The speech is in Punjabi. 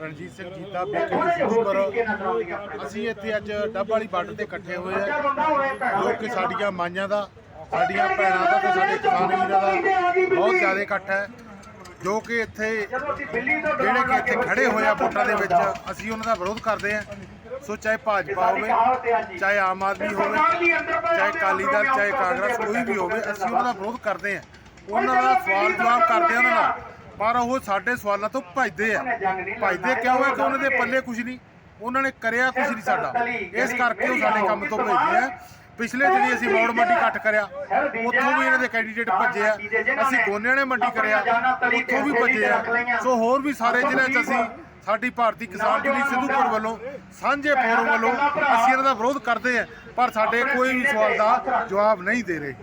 ਰਣਜੀਤ ਸਿੰਘ ਅਸੀਂ ਇੱਥੇ ਅੱਜ ਡੱਬ ਵਾਲੀ ਬਾਰਡਰ ਤੇ ਇਕੱਠੇ ਹੋਏ ਆ। ਜੋ ਸਾਡੀਆਂ ਮਾਈਆਂ ਦਾ, ਸਾਡੀਆਂ ਭੈਣਾਂ ਦਾ ਤੇ ਸਾਡੇ ਕਿਸਾਨ ਵੀਰਾਂ ਦਾ ਬਹੁਤ ਜ਼ਿਆਦਾ ਇਕੱਠ ਹੈ। ਜੋ ਕਿ ਇੱਥੇ ਜਿਹੜੇ ਕਿ ਇੱਥੇ ਖੜੇ ਹੋਏ ਆ ਵੋਟਾਂ ਦੇ ਵਿੱਚ, ਅਸੀਂ ਉਹਨਾਂ ਦਾ ਵਿਰੋਧ ਕਰਦੇ ਆ ਸੋ ਚਾਹੇ ਭਾਜਪਾ ਹੋਵੇ, ਚਾਹੇ ਆਮ ਆਦਮੀ ਹੋਵੇ, ਚਾਹੇ ਅਕਾਲੀ ਦਲ, ਚਾਹੇ ਕਾਂਗਰਸ, ਕੋਈ ਵੀ ਹੋਵੇ, ਅਸੀਂ ਉਹਨਾਂ ਦਾ ਵਿਰੋਧ ਕਰਦੇ ਆ ਉਹਨਾਂ ਦਾ ਸਵਾਲ ਜਵਾਬ ਕਰਦੇ ਆ ਉਹਨਾਂ ਨਾਲ। ਪਰ ਉਹ ਸਾਡੇ ਸਵਾਲਾਂ ਤੋਂ ਭੱਜਦੇ ਆ। ਭੱਜਦੇ ਕਿਉਂ ਹੈ ਕਿ ਉਹਨਾਂ ਦੇ ਪੱਲੇ ਕੁਝ ਨਹੀਂ। ਉਹਨਾਂ ਨੇ ਕਰਿਆ ਕੁਝ ਨਹੀਂ ਸਾਡਾ। ਇਸ ਕਰਕੇ ਉਹ ਸਾਡੇ ਕੰਮ ਤੋਂ ਭੱਜਦੇ ਆ। ਪਿਛਲੇ ਦਿਨੀ ਅਸੀਂ ਮੌੜ ਮੰਡੀ ਇਕੱਠ ਕਰਿਆ ਉੱਥੋਂ ਵੀ ਇਹਨਾਂ ਦੇ ਕੈਂਡੀਡੇਟ ਭੱਜੇ ਆ। ਅਸੀਂ ਗੋਨਿਆਂ ਨੇ ਮੰਡੀ ਕਰਿਆ ਉੱਥੋਂ ਵੀ ਭੱਜੇ ਆ। ਸੋ ਹੋਰ ਵੀ ਸਾਰੇ ਜ਼ਿਲ੍ਹਿਆਂ 'ਚ ਅਸੀਂ ਸਾਡੀ ਭਾਰਤੀ ਕਿਸਾਨ ਯੂਨੀਅਨ ਸਿੱਧੂਪੁਰ ਵੱਲੋਂ ਸਾਂਝੇ ਫੋਰਮ ਵੱਲੋਂ ਅਸੀਂ ਇਹਨਾਂ ਦਾ ਵਿਰੋਧ ਕਰਦੇ ਆ ਪਰ ਸਾਡੇ ਕੋਈ ਵੀ ਸਵਾਲ ਦਾ ਜਵਾਬ ਨਹੀਂ ਦੇ ਰਹੇ।